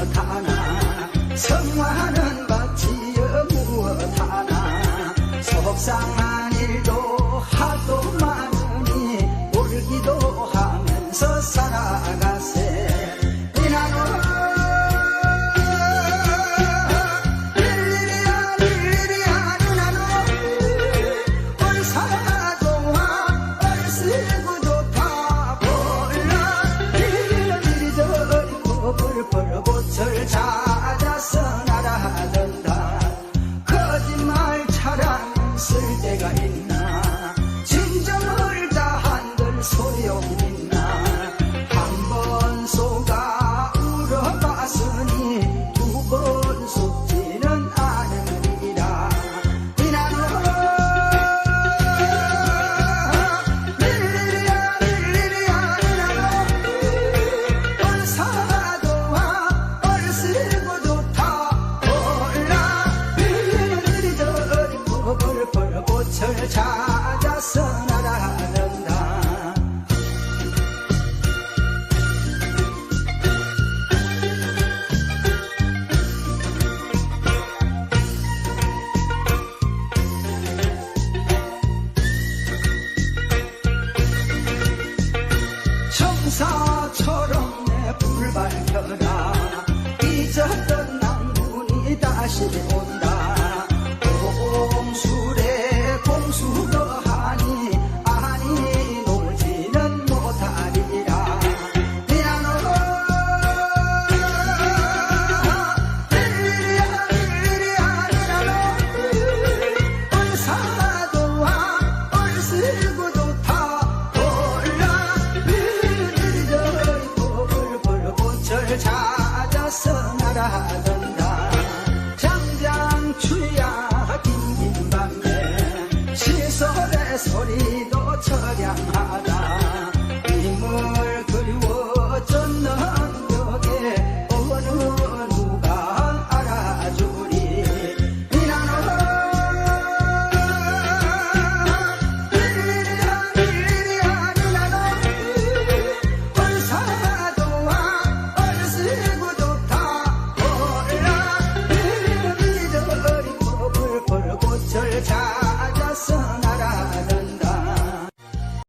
무엇하나? 성화는 받지요 무엇하나? 속상한 일도 하도 많으니 울기도 하면서 천사처럼 내 불을 밝혀라 잊었던 낭군이 다시 오는 처량하다 님을 그리워졌는 덕에 어느 누가 알아주리 미나노 미리 미리야 미나노 얼사도와 얼씨구독다 올라 미리 미리야 어린 법을 벌고 절차